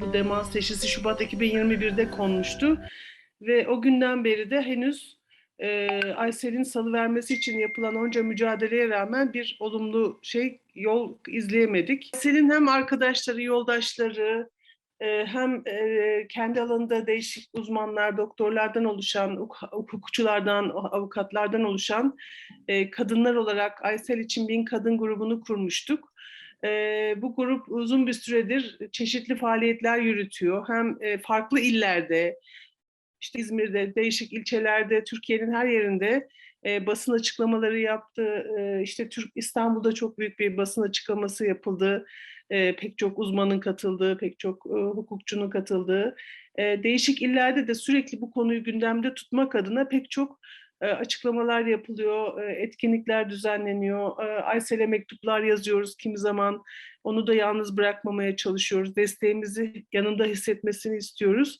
bu demans teşhisi Şubat 2021'de konmuştu. Ve o günden beri de henüz e, Aysel'in salıvermesi için yapılan onca mücadeleye rağmen bir olumlu şey yol izleyemedik. Aysel'in hem arkadaşları, yoldaşları, e, hem e, kendi alanında değişik uzmanlar, doktorlardan oluşan, huk- hukukçulardan, avukatlardan oluşan e, kadınlar olarak Aysel için Bin Kadın grubunu kurmuştuk. Bu grup uzun bir süredir çeşitli faaliyetler yürütüyor. Hem e, farklı illerde, işte İzmir'de, değişik ilçelerde, Türkiye'nin her yerinde e, basın açıklamaları yaptı. E, işte Türk İstanbul'da çok büyük bir basın açıklaması yapıldı. E, pek çok uzmanın katıldığı, pek çok e, hukukçunun katıldığı. E, değişik illerde de sürekli bu konuyu gündemde tutmak adına pek çok açıklamalar yapılıyor, etkinlikler düzenleniyor. Aysel'e mektuplar yazıyoruz kimi zaman. Onu da yalnız bırakmamaya çalışıyoruz. Desteğimizi yanında hissetmesini istiyoruz.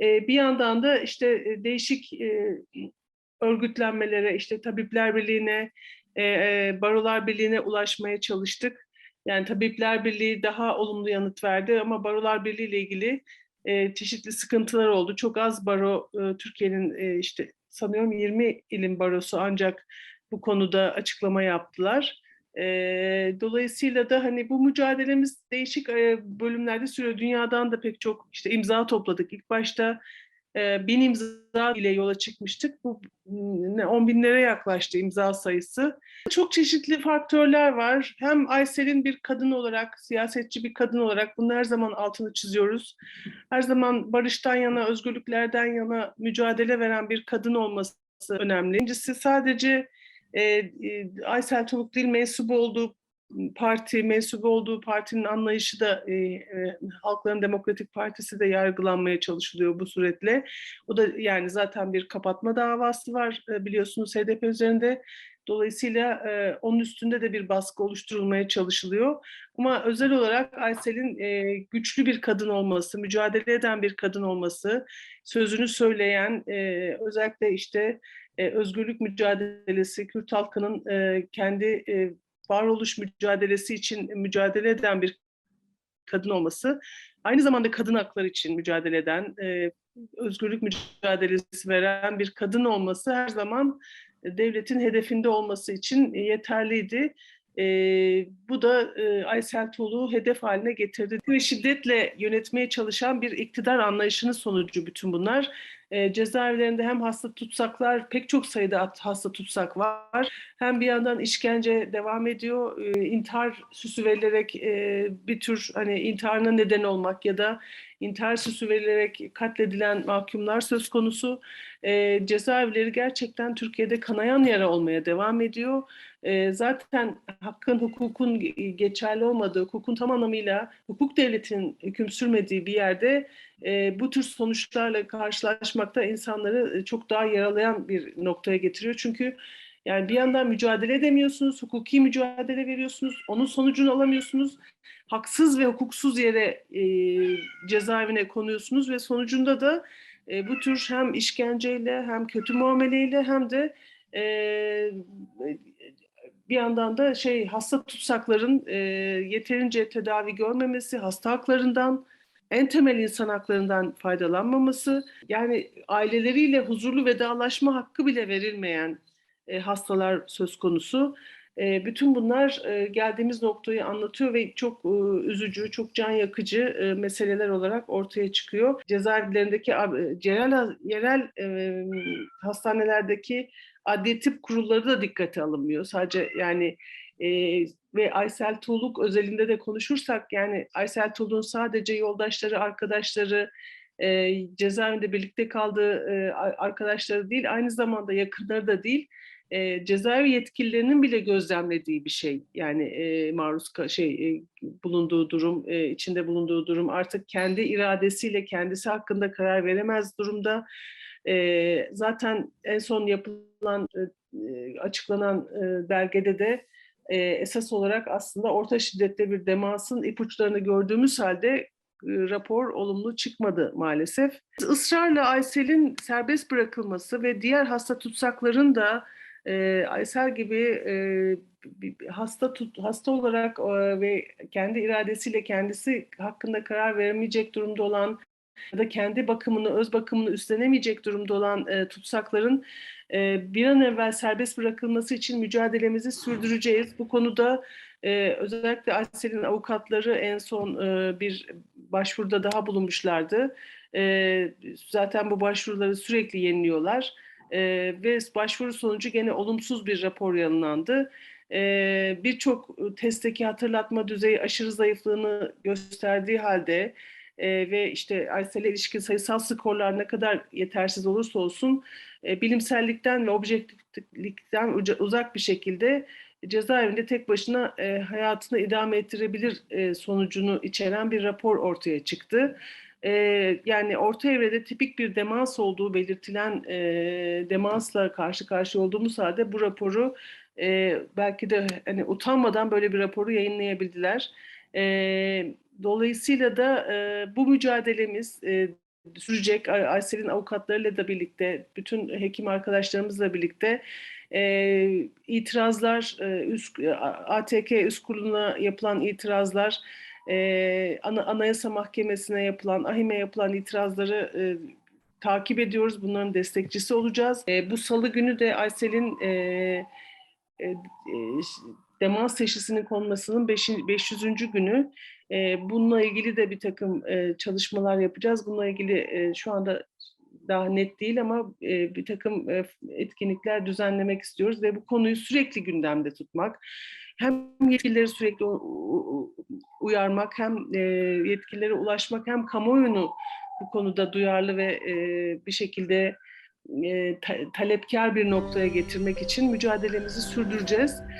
Bir yandan da işte değişik örgütlenmelere, işte Tabipler Birliği'ne, Barolar Birliği'ne ulaşmaya çalıştık. Yani Tabipler Birliği daha olumlu yanıt verdi ama Barolar Birliği ile ilgili çeşitli sıkıntılar oldu. Çok az baro Türkiye'nin işte sanıyorum 20 ilin barosu ancak bu konuda açıklama yaptılar. E, dolayısıyla da hani bu mücadelemiz değişik bölümlerde sürüyor. Dünyadan da pek çok işte imza topladık. İlk başta bin imza ile yola çıkmıştık. Bu on binlere yaklaştı imza sayısı. Çok çeşitli faktörler var. Hem Aysel'in bir kadın olarak, siyasetçi bir kadın olarak bunu her zaman altını çiziyoruz. Her zaman barıştan yana, özgürlüklerden yana mücadele veren bir kadın olması önemli. İkincisi sadece e, e, Aysel Toluk değil mensubu olduğu parti, mensubu olduğu partinin anlayışı da e, e, Halkların Demokratik Partisi de yargılanmaya çalışılıyor bu suretle. O da yani zaten bir kapatma davası var e, biliyorsunuz HDP üzerinde. Dolayısıyla e, onun üstünde de bir baskı oluşturulmaya çalışılıyor. Ama özel olarak Aysel'in e, güçlü bir kadın olması, mücadele eden bir kadın olması, sözünü söyleyen, e, özellikle işte e, özgürlük mücadelesi, Kürt halkının e, kendi e, varoluş mücadelesi için mücadele eden bir kadın olması, aynı zamanda kadın hakları için mücadele eden, e, özgürlük mücadelesi veren bir kadın olması her zaman devletin hedefinde olması için yeterliydi. E, bu da e, Aysel Tuğlu'yu hedef haline getirdi. Ve şiddetle yönetmeye çalışan bir iktidar anlayışının sonucu bütün bunlar. E, cezaevlerinde hem hasta tutsaklar, pek çok sayıda hasta tutsak var. Hem bir yandan işkence devam ediyor. E, intihar süsü verilerek e, bir tür hani intiharına neden olmak ya da intihar süsü verilerek katledilen mahkumlar söz konusu. E, cezaevleri gerçekten Türkiye'de kanayan yara olmaya devam ediyor. E, zaten hakkın, hukukun geçerli olmadığı, hukukun tam anlamıyla hukuk devletinin hüküm sürmediği bir yerde e, bu tür sonuçlarla karşılaşmakta insanları çok daha yaralayan bir noktaya getiriyor. Çünkü yani bir yandan mücadele edemiyorsunuz, hukuki mücadele veriyorsunuz, onun sonucunu alamıyorsunuz. Haksız ve hukuksuz yere e, cezaevine konuyorsunuz ve sonucunda da e, bu tür hem işkenceyle hem kötü muameleyle hem de e, bir yandan da şey hasta tutsakların e, yeterince tedavi görmemesi, hasta haklarından, en temel insan haklarından faydalanmaması, yani aileleriyle huzurlu vedalaşma hakkı bile verilmeyen e, hastalar söz konusu. E, bütün bunlar e, geldiğimiz noktayı anlatıyor ve çok üzücü, çok can yakıcı meseleler olarak ortaya çıkıyor. Cezaevlerindeki yerel, yerel hastanelerdeki adli tıp kurulları da dikkate alınmıyor. Sadece yani e, ve Aysel Tuğluk özelinde de konuşursak yani Aysel Tuğluk'un sadece yoldaşları, arkadaşları, e, cezaevinde birlikte kaldığı e, arkadaşları değil, aynı zamanda yakınları da değil, e, cezaevi yetkililerinin bile gözlemlediği bir şey. Yani e, maruz şey e, bulunduğu durum, e, içinde bulunduğu durum artık kendi iradesiyle kendisi hakkında karar veremez durumda. E, zaten en son yapılan e, açıklanan e, belgede de e, esas olarak aslında orta şiddette bir demansın ipuçlarını gördüğümüz halde e, rapor olumlu çıkmadı maalesef. Israrla Aysel'in serbest bırakılması ve diğer hasta tutsakların da e, Aysel gibi e, hasta tut, hasta olarak e, ve kendi iradesiyle kendisi hakkında karar veremeyecek durumda olan ya da kendi bakımını, öz bakımını üstlenemeyecek durumda olan e, tutsakların e, bir an evvel serbest bırakılması için mücadelemizi sürdüreceğiz. Bu konuda e, özellikle Aysel'in avukatları en son e, bir başvuruda daha bulunmuşlardı. E, zaten bu başvuruları sürekli yeniliyorlar. E, ve başvuru sonucu gene olumsuz bir rapor yayınlandı. E, Birçok testteki hatırlatma düzeyi aşırı zayıflığını gösterdiği halde e, ve işte Aysel'e ilişkin sayısal skorlar ne kadar yetersiz olursa olsun e, bilimsellikten ve objektiflikten uzak bir şekilde cezaevinde tek başına e, hayatını idame ettirebilir e, sonucunu içeren bir rapor ortaya çıktı. E, yani orta evrede tipik bir demans olduğu belirtilen e, demansla karşı karşıya olduğumuz halde bu raporu e, belki de hani utanmadan böyle bir raporu yayınlayabildiler. E, dolayısıyla da e, bu mücadelemiz e, sürecek. Ay- Aysel'in avukatlarıyla da birlikte, bütün hekim arkadaşlarımızla birlikte e, itirazlar, e, üst, ATK üst kuruluna yapılan itirazlar, e, ana, Anayasa Mahkemesi'ne yapılan, AHİM'e yapılan itirazları e, takip ediyoruz. Bunların destekçisi olacağız. E, bu salı günü de Aysel'in e, e, e, demans teşhisinin konmasının 5. 500. günü. E, bununla ilgili de bir takım e, çalışmalar yapacağız. Bununla ilgili e, şu anda daha net değil ama e, bir takım e, etkinlikler düzenlemek istiyoruz ve bu konuyu sürekli gündemde tutmak, hem yetkilileri sürekli uyarmak, hem e, yetkililere ulaşmak, hem kamuoyunu bu konuda duyarlı ve e, bir şekilde e, ta- talepkar bir noktaya getirmek için mücadelemizi sürdüreceğiz.